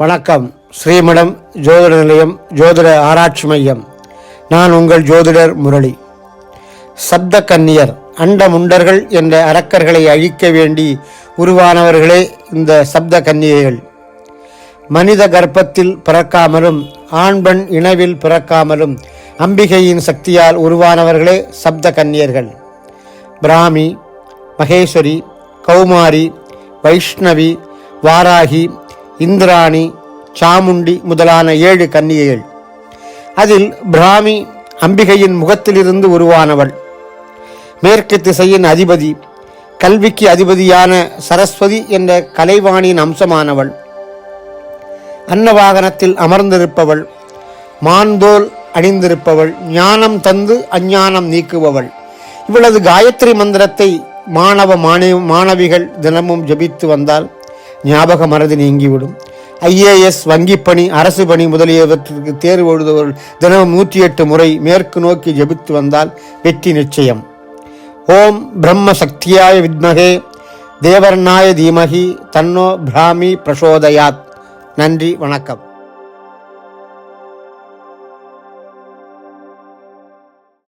வணக்கம் ஸ்ரீமடம் ஜோதிட நிலையம் ஜோதிட ஆராய்ச்சி மையம். நான் உங்கள் ஜோதிடர் முரளி. சப்த கன்னியர் அண்ட முண்டர்கள் என்ற அரக்கர்களை அழிக்க வேண்டி உருவானவர்களே இந்த சப்த கன்னியர்கள் மனித கர்ப்பத்தில் பிறக்காமலும் ஆண் பெண் இனவில் பிறக்காமலும் அம்பிகையின் சக்தியால் உருவானவர்களே சப்த கன்னியர்கள் பிராமி மகேஸ்வரி கௌமாரி வைஷ்ணவி வாராகி இந்திராணி சாமுண்டி முதலான ஏழு கன்னிகைகள். அதில் பிராமி அம்பிகையின் முகத்திலிருந்து உருவானவள். மேற்கு திசையின் அதிபதி கல்விக்கு அதிபதியான சரஸ்வதி என்ற கலைவாணியின் அம்சமானவள். அன்னவாகனத்தில் அமர்ந்திருப்பவள் மாந்தோல் அணிந்திருப்பவள் ஞானம் தந்து அஞ்ஞானம் நீக்குபவள். இவளது காயத்ரி மந்திரத்தை மாணவ மாணவி மாணவிகள் தினமும் ஜபித்து வந்தால் ஞாபக மறதி நீங்கிவிடும். ஐஏஎஸ் வங்கிப்பணி அரசு பணி முதலியவற்றிற்கு தேர்வு எழுதுபவர்கள் தினமும் நூற்றி எட்டு முறை மேற்கு நோக்கி ஜபித்து வந்தால் வெற்றி நிச்சயம். ஓம் பிரம்ம சக்தியாய வித்மகே தேவர்ணாய தீமகி தன்னோ பிராமி பிரசோதயாத். நன்றி வணக்கம்.